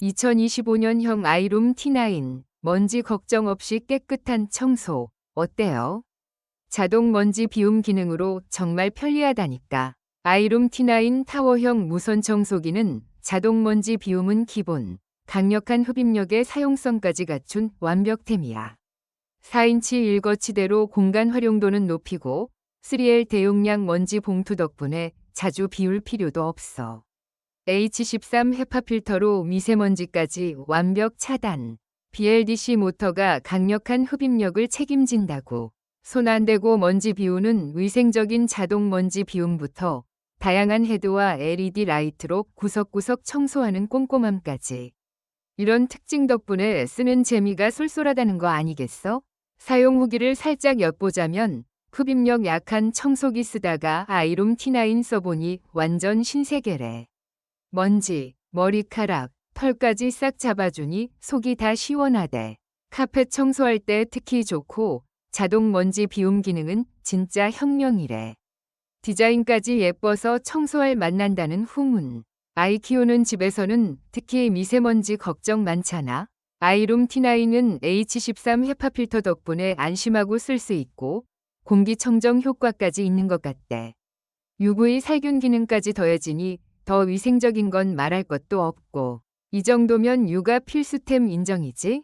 2025년형 아이룸 T9 먼지 걱정 없이 깨끗한 청소 어때요? 자동 먼지 비움 기능으로 정말 편리하다니까. 아이룸 T9 타워형 무선 청소기는 자동 먼지 비움은 기본, 강력한 흡입력의 사용성까지 갖춘 완벽템이야. 4인치 일거치대로 공간 활용도는 높이고 3L 대용량 먼지 봉투 덕분에 자주 비울 필요도 없어. H13 헤파 필터로 미세먼지까지 완벽 차단. BLDC 모터가 강력한 흡입력을 책임진다고. 손 안 대고 먼지 비우는 위생적인 자동 먼지 비움부터 다양한 헤드와 LED 라이트로 구석구석 청소하는 꼼꼼함까지. 이런 특징 덕분에 쓰는 재미가 쏠쏠하다는 거 아니겠어? 사용 후기를 살짝 엿보자면 흡입력 약한 청소기 쓰다가 아이룸 T9 써보니 완전 신세계래. 먼지, 머리카락, 털까지 싹 잡아주니 속이 다 시원하대. 카펫 청소할 때 특히 좋고 자동 먼지 비움 기능은 진짜 혁명이래. 디자인까지 예뻐서 청소할 맛난다는 후문. 아이 키우는 집에서는 특히 미세먼지 걱정 많잖아. 아이룸 T9은 H13 헤파 필터 덕분에 안심하고 쓸 수 있고 공기청정 효과까지 있는 것 같대. UV 살균 기능까지 더해지니 더 위생적인 건 말할 것도 없고 이 정도면 육아 필수템 인정이지?